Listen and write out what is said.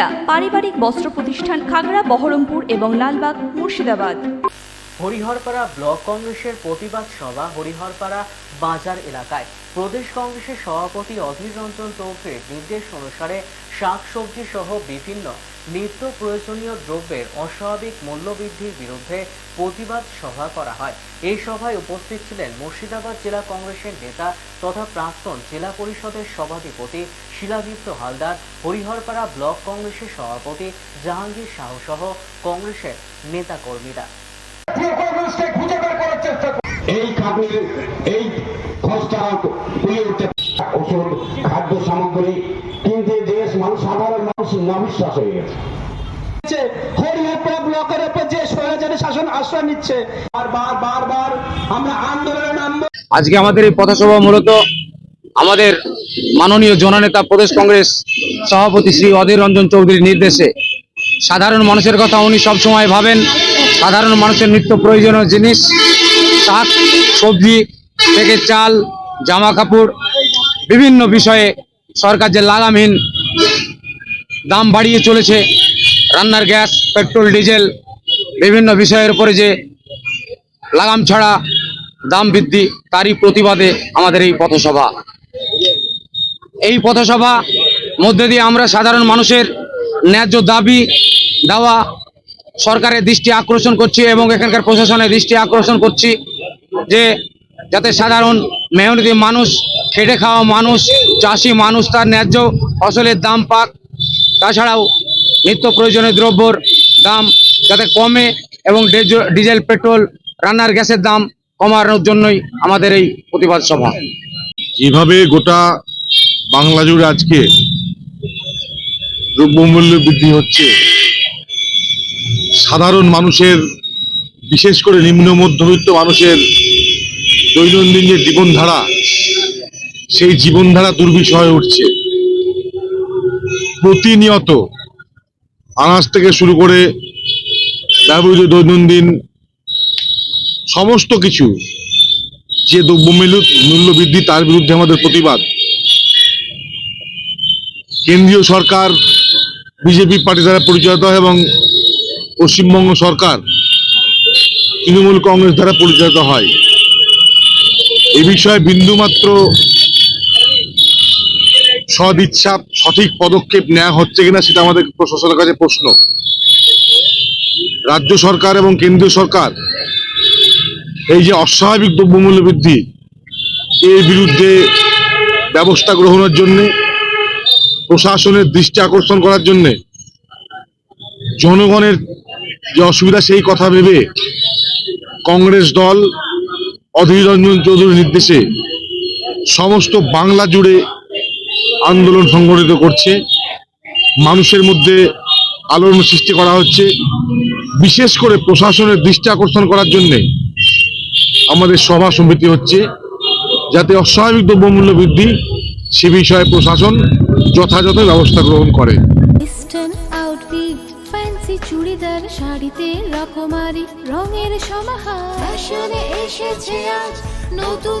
কর্মীদা পারিবারিক বস্ত্র প্রতিষ্ঠান খাগড়া, বহরমপুর এবং লালবাগ, মুর্শিদাবাদ। হরিহরপাড়া ব্লক কংগ্রেসের প্রতিবাদ সভা হরিহরপাড়া বাজার এলাকায়। প্রদেশ কংগ্রেসের সভাপতি অধীর রঞ্জন চৌধুরীর নির্দেশ অনুসারে শাকসবজি সহ বিভিন্ন নিত্য প্রয়োজনীয় দ্রব্যের অস্বাভাবিক মূল্যবৃদ্ধির বিরুদ্ধে প্রতিবাদ সভা করা হয় এই সভায় উপস্থিত ছিলেন মুর্শিদাবাদ জেলা কংগ্রেসের নেতা তথা প্রাক্তন জেলা পরিষদের সভাধিপতি শিলাদীপ্ত হালদার হরিহরপাড়া ব্লক কংগ্রেসের সভাপতি জাহাঙ্গীর শাহ সহ কংগ্রেসের চেষ্টা করছে। এই খাদ্যের এই খরচটা তুলে উঠতে ওষুধ খাদ্য সামগ্রী মানুষ সাধারণ মানুষ নবিশ্বাস হয়ে গেছে। হচ্ছে ব্লকের উপর যে স্বৈরাচারী শাসন আশ্রয় নিচ্ছে বারবার বারবার আমরা আন্দোলনে নামবো। আজকে আমাদের এই পথসভা মূলত আমাদের মাননীয় জননেতা প্রদেশ কংগ্রেস সভাপতি শ্রী অধীর রঞ্জন চৌধুরীর নির্দেশে। সাধারণ মানুষের কথা উনি সবসময় ভাবেন সাধারণ মানুষের নিত্য প্রয়োজনীয় জিনিস শাক সবজি থেকে চাল জামা কাপড় বিভিন্ন বিষয়ে সরকার যে লাগামহীন দাম বাড়িয়ে চলেছে। রান্নার গ্যাস, পেট্রোল, ডিজেল, বিভিন্ন বিষয়ের উপরে যে লাগাম ছাড়া দাম বৃদ্ধি, তারই প্রতিবাদে আমাদের এই পথসভা। এই পথসভা মধ্যে দিয়ে আমরা সাধারণ মানুষের ন্যায্য দাবি দেওয়া, সরকারের দৃষ্টি আকর্ষণ করছি এবং এখানকার প্রশাসনের দৃষ্টি আকর্ষণ করছি যে যাতে সাধারণ মেহনতি মানুষ, খেটে খাওয়া মানুষ, চাষি মানুষ তার ন্যায্য ফসলের দাম পাক তাছাড়াও নিত্য প্রয়োজনীয় দ্রব্যর দাম যাতে কমে এবং ডিজে- ডিজেল, পেট্রোল, রান্নার গ্যাসের দাম কমানোর জন্যই আমাদের এই প্রতিবাদ সভা। যেভাবে গোটা বাংলা জুড়ে আজকে দ্রব্যমূল্য বৃদ্ধি হচ্ছে, সাধারণ মানুষের, বিশেষ করে নিম্ন মধ্যবিত্ত মানুষের দৈনন্দিন যে জীবনধারা, সেই জীবনধারা দুর্বিষ হয়ে উঠছে। প্রতিনিয়ত আনাজ থেকে শুরু করে ব্যবহৃত দৈনন্দিন সমস্ত কিছু যে দ্রব্যমূল্য মূল্য বৃদ্ধি তার বিরুদ্ধে আমাদের প্রতিবাদ। কেন্দ্রীয় সরকার, বিজেপি পার্টি দ্বারা পরিচালিত এবং পশ্চিমবঙ্গ সরকার, তৃণমূল কংগ্রেস দ্বারা পরিচালিত হয়। এ বিষয়ে বিন্দুমাত্র সদিচ্ছা সঠিক পদক্ষেপ নেওয়া হচ্ছে কিনা সেটা আমাদের প্রশাসনের কাছে প্রশ্ন। রাজ্য সরকার এবং কেন্দ্রীয় সরকার এই যে অস্বাভাবিক দ্রব্যমূল্য বৃদ্ধি, এর বিরুদ্ধে ব্যবস্থা গ্রহণের জন্য, প্রশাসনের দৃষ্টি আকর্ষণ করার জন্য জনগণের যে অসুবিধা সেই কথা ভেবে কংগ্রেস দল, অধীর রঞ্জন চৌধুরীর নির্দেশে সমস্ত বাংলা জুড়ে আন্দোলন সংগঠিত করছে। মানুষের মধ্যে আলোড়ন সৃষ্টি করা হচ্ছে। বিশেষ করে প্রশাসনের দৃষ্টি আকর্ষণ করার জন্যে আমাদের সভা সমিতি হচ্ছে। যাতে অস্বাভাবিক দ্রব্যমূল্য বৃদ্ধি, সে বিষয়ে প্রশাসন যথাযথ ব্যবস্থা গ্রহণ করে। চুড়িদার, শাড়িতে রকমারি, রঙের সমাহার। এসেছে আজ নতুন